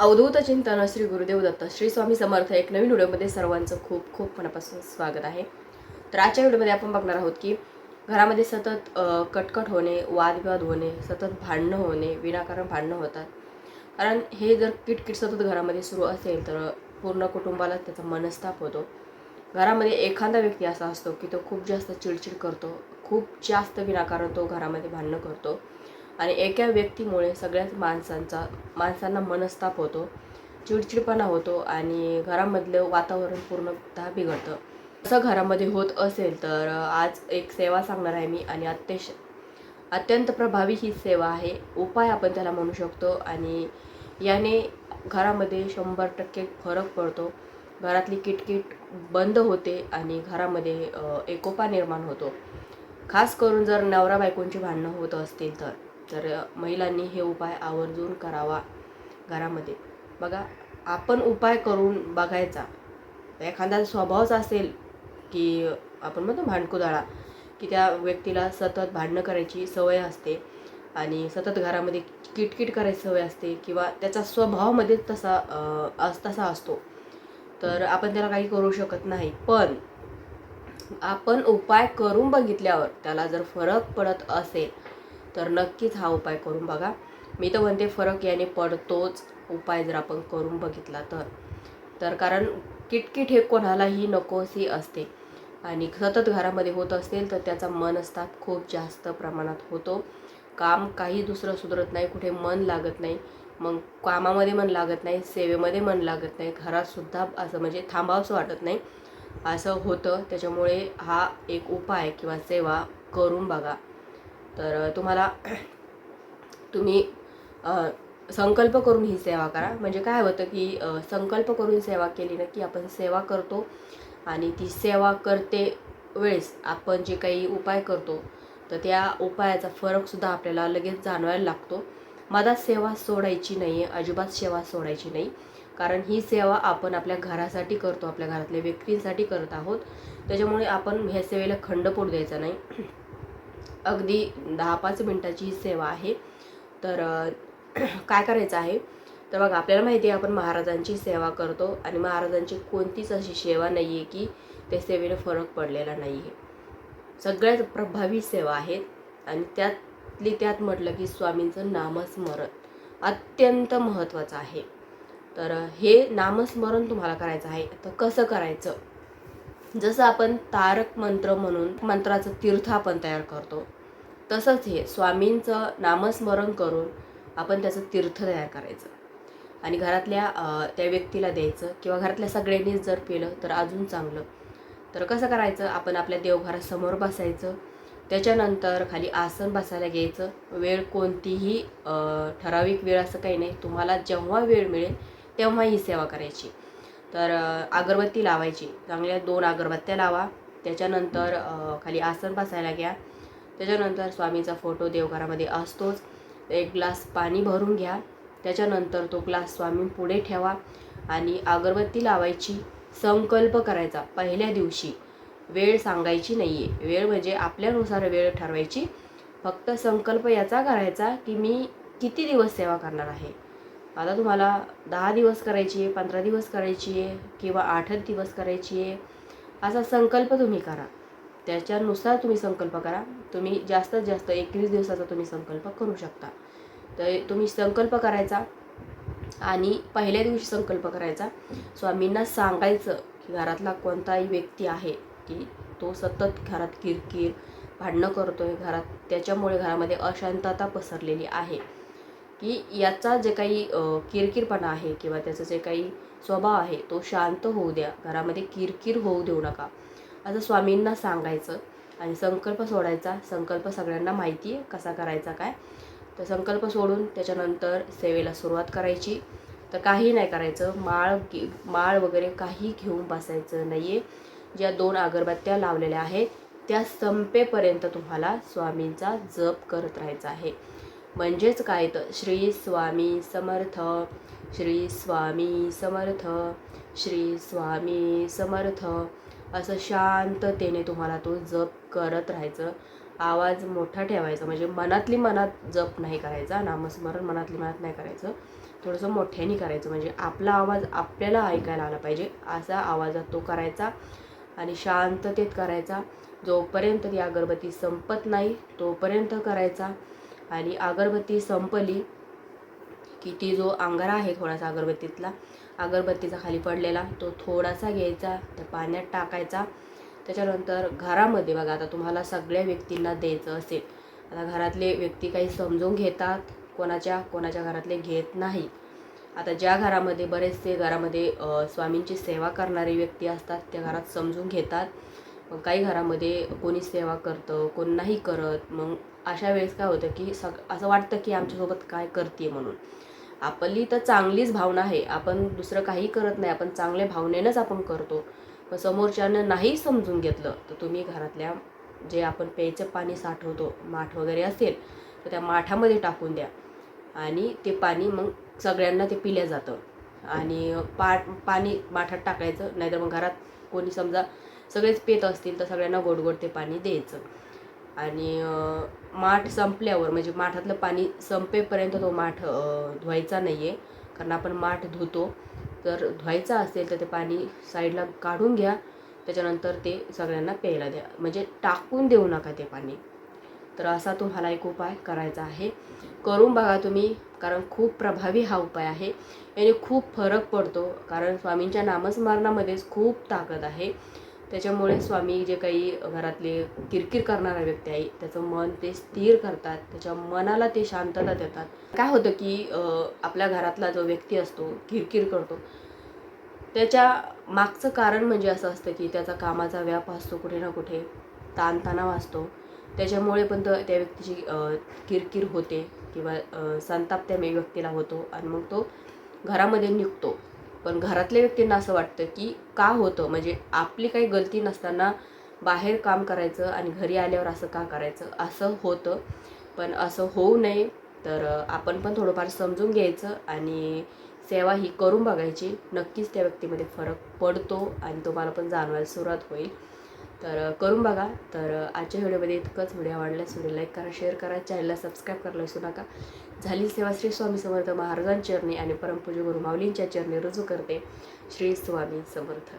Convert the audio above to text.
अवधूत चिंतन श्री गुरुदेव दत्त श्री स्वामी समर्थ एक नवीन व्हिडिओमध्ये सर्वांचं खूप खूप मनापासून स्वागत आहे. तर आजच्या व्हिडिओमध्ये आपण बघणार आहोत की घरामध्ये सतत कटकट होणे वादविवाद होणे सतत भांडणं होणे विनाकारण भांडणं होतात. कारण हे जर किटकिट सतत घरामध्ये सुरू असेल तर पूर्ण कुटुंबाला त्याचा मनस्ताप होतो. घरामध्ये एखादा व्यक्ती असा असतो की तो खूप जास्त चिडचिड करतो खूप जास्त विनाकारण तो घरामध्ये भांडणं करतो. आणि एका व्यक्तीमुळे सगळ्याच माणसांचा माणसांना मनस्ताप होतो चिडचिडपणा होतो आणि घरामधलं वातावरण पूर्णतः बिघडतं. असं घरामध्ये होत असेल तर आज एक सेवा सांगणार आहे मी आणि अत्यश अत्यंत प्रभावी ही सेवा आहे. उपाय आपण त्याला म्हणू शकतो आणि याने घरामध्ये शंभर टक्के फरक पडतो. घरातली किटकिट बंद होते आणि घरामध्ये एकोपा निर्माण होतो. खास करून जर नवरा बायकोंची भांडणं होत असतील तर. तर महिलांनी हे उपाय आवर्जून करावा घरामध्ये. बघा आपण उपाय करून बघायचा. एखादा स्वभावच असेल की आपण म्हणतो भांडकुदाळा की त्या व्यक्तीला सतत भांडणं करायची सवय असते आणि सतत घरामध्ये किटकिट करायची सवय असते किंवा त्याचा स्वभावामध्येच तसा अस तसा असतो. तर आपण त्याला काही करू शकत नाही. पण आपण उपाय करून बघितल्यावर त्याला जर फरक पडत असेल तर नक्कीच हा उपाय करून बघा. मी तर म्हणते फरक याने पडतोच उपाय जर आपण करून बघितला तर. तर कारण किटकिट हे कोणालाही नकोशी असते. आणि सतत घरामध्ये होत असेल तर त्याचा मनस्ताप खूप जास्त प्रमाणात होतो. काम काही दुसरं सुधरत नाही कुठे मन लागत नाही. मग कामामध्ये मन लागत नाही सेवेमध्ये मन लागत नाही घरातसुद्धा असं म्हणजे थांबावंसं वाटत नाही. असं होतं. त्याच्यामुळे हा एक उपाय किंवा सेवा करून बघा. तर तुम्हाला तुम्ही संकल्प करून ही सेवा करा. म्हणजे काय होतं की संकल्प करून सेवा केली ना की आपण सेवा करतो आणि ती सेवा करते वेळेस आपण जे काही उपाय करतो तर त्या उपायाचा फरकसुद्धा आपल्याला लगेच जाणवायला लागतो. मला सेवा सोडायची नाही आहे अजिबात सेवा सोडायची नाही. कारण ही सेवा आपण आपल्या घरासाठी करतो आपल्या घरातल्या व्यक्तींसाठी करत आहोत. त्याच्यामुळे आपण ह्या सेवेला खंड पडू द्यायचा नाही. अगदी दहा पाच मिनटाची ही सेवा आहे. तर काय करायचं आहे? तर बघा आपल्याला माहिती आहे आपण महाराजांची सेवा करतो आणि महाराजांची कोणतीच अशी सेवा नाही आहे की त्या सेवेने फरक पडलेला नाही आहे सगळ्यात प्रभावी सेवा आहेत आणि त्यातली त्यात म्हटलं की स्वामींचं नामस्मरण अत्यंत महत्त्वाचं आहे. तर हे नामस्मरण तुम्हाला करायचं आहे. तर कसं करायचं? जसं आपण तारक मंत्र म्हणून मंत्राचं तीर्थ आपण तयार करतो तसंच हे स्वामींचं नामस्मरण करून आपण त्याचं तीर्थ तयार करायचं. आणि घरातल्या त्या व्यक्तीला द्यायचं किंवा घरातल्या सगळ्यांनीच जर केलं तर अजून चांगलं. तर कसं करायचं? आपण आपल्या देवघरासमोर बसायचं. त्याच्यानंतर खाली आसन बसायला घ्यायचं. वेळ कोणतीही ठराविक वेळ असं काही नाही. तुम्हाला जेव्हा वेळ मिळेल तेव्हा ही सेवा करायची. तर अगरबत्ती लावायची. चांगल्या दोन अगरबत्त्या लावा. त्याच्यानंतर खाली आसन बसायला घ्या. त्याच्यानंतर स्वामीचा फोटो देवघरामध्ये असतोच. एक ग्लास पाणी भरून घ्या. त्याच्यानंतर तो ग्लास स्वामी पुढे ठेवा आणि अगरबत्ती लावायची संकल्प करायचा पहिल्या दिवशी. वेळ सांगायची नाही आहे वेळ म्हणजे आपल्यानुसार वेळ ठरवायची. फक्त संकल्प याचा करायचा की मी किती दिवस सेवा करणार आहे? आता तुम्हाला दहा दिवस करायची आहे पंधरा दिवस करायची आहे किंवा आठच दिवस करायची आहे असा संकल्प तुम्ही करा. त्याच्यानुसार तुम्ही संकल्प करा. तुम्ही जास्तीत जास्त एकवीस दिवसाचा तुम्ही संकल्प करू शकता. तर तुम्ही संकल्प करायचा आणि पहिल्या दिवशी संकल्प करायचा. स्वामींना सांगायचं की घरातला कोणताही व्यक्ती आहे की तो सतत घरात किरकिर भांडणं करतो आहे घरात त्याच्यामुळे घरामध्ये अशांतता पसरलेली आहे. की याचा जे काही किरकिरपणा आहे किंवा त्याचं जे काही स्वभाव आहे तो शांत होऊ द्या. घरामध्ये किरकिर होऊ देऊ नका. असं स्वामींना सांगायचं आणि संकल्प सोडायचा. संकल्प सगळ्यांना माहिती आहे कसा करायचा काय. तर संकल्प सोडून त्याच्यानंतर सेवेला सुरुवात करायची. तर काही नाही करायचं. माळ माळ वगैरे काही घेऊन बसायचं नाही आहे ज्या दोन अगरबत्त्या लावलेल्या आहेत त्या संपेपर्यंत तुम्हाला स्वामींचा जप करत राहायचा आहे. म्हणजेच काय तर? श्री स्वामी समर्थ श्री स्वामी समर्थ श्री स्वामी समर्थ. असं शांततेने तुम्हाला तो जप करत राहायचं. आवाज मोठा ठेवायचा म्हणजे मनातली मनात जप नाही करायचा नामस्मरण मनातली मनात नाही करायचं. थोडंसं मोठ्याने करायचं म्हणजे आपला आवाज आपल्याला ऐकायला आला पाहिजे असा आवाजात तो करायचा आणि शांततेत करायचा. जोपर्यंत ती अगरबत्ती संपत नाही तोपर्यंत करायचा. आणि अगरबत्ती संपली की ती जो अंगारा आहे थोडासा अगरबत्तीतला अगरबत्तीचा खाली पडलेला तो थोडासा घ्यायचा त्या पाण्यात टाकायचा. त्याच्यानंतर घरामध्ये बघा आता तुम्हाला सगळ्या व्यक्तींना द्यायचं असेल. आता घरातले व्यक्ती काही समजून घेतात कोणाच्या कोणाच्या घरातले घेत नाही. आता ज्या घरामध्ये बरेचसे घरामध्ये स्वामींची सेवा करणारे व्यक्ती असतात त्या घरात समजून घेतात. मग काही घरामध्ये कोणी सेवा करतं कोण नाही करत मग अशा वेळेस काय होतं की सग असं वाटतं की आमच्यासोबत काय करते म्हणून. आपली तर चांगलीच भावना आहे. आपण दुसरं काही करत नाही. आपण चांगल्या भावनेनंच आपण करतो. पण समोरच्यानं नाही समजून घेतलं तर तुम्ही घरातल्या जे आपण प्यायचं पाणी साठवतो माठ वगैरे असेल तर त्या माठामध्ये टाकून द्या. आणि ते पाणी मग सगळ्यांना ते पिल्या जातं. आणि पा पाणी माठात टाकायचं. नाहीतर मग घरात कोणी समजा सगळेच पेत असतील तर सगळ्यांना गोड गोड ते पाणी द्यायचं. आणि माठ संपल्यावर म्हणजे माठातलं पाणी संपेपर्यंत तो माठ धुवायचा नाही आहे कारण आपण माठ धुतो. तर धुवायचा असेल तर ते पाणी साईडला काढून घ्या. त्याच्यानंतर ते सगळ्यांना प्यायला द्या. म्हणजे टाकून देऊ नका ते पाणी. तर असा तुम्हाला एक उपाय करायचा आहे. करून बघा तुम्ही कारण खूप प्रभावी हा उपाय आहे. याने खूप फरक पडतो. कारण स्वामींच्या नामस्मरणामध्येच खूप ताकद आहे. त्याच्यामुळे स्वामी जे काही घरातले किरकिर करणारा व्यक्ती आहे त्याचं मन ते स्थिर करतात त्याच्या मनाला ते शांतता देतात. काय होतं की आपल्या घरातला जो व्यक्ती असतो किरकिर करतो त्याच्या मागचं कारण म्हणजे असं असतं की त्याचा कामाचा व्याप असतो कुठे ना कुठे ताणतणाव असतो. त्याच्यामुळे पण तर त्या व्यक्तीची किरकिर होते किंवा संताप त्या व्यक्तीला होतो आणि मग तो घरामध्ये निघतो. पण घरातल्या व्यक्तींना असं वाटतं की का होतं? म्हणजे आपली काही गलती नसताना बाहेर काम करायचं आणि घरी आल्यावर असं का करायचं? असं होतं. पण असं होऊ नये. तर आपण पण थोडंफार समजून घ्यायचं आणि सेवा ही करून बघायची. नक्कीच त्या व्यक्तीमध्ये फरक पडतो आणि तुम्हाला पण जाणवायला सुरुवात होईल. तर करून बघा. तर आजच्या व्हिडिओमध्ये इतकंच. व्हिडिओ आवडल्यास व्हिडिओ लाईक करा शेअर करा. चॅनलला सबस्क्राईब करायला विसरू नका. झाली सेवा श्री स्वामी समर्थ महाराजांच्या चरणी आणि परमपूज्य गुरु माऊलींच्या चरणी रुजू करते. श्री स्वामी समर्थ.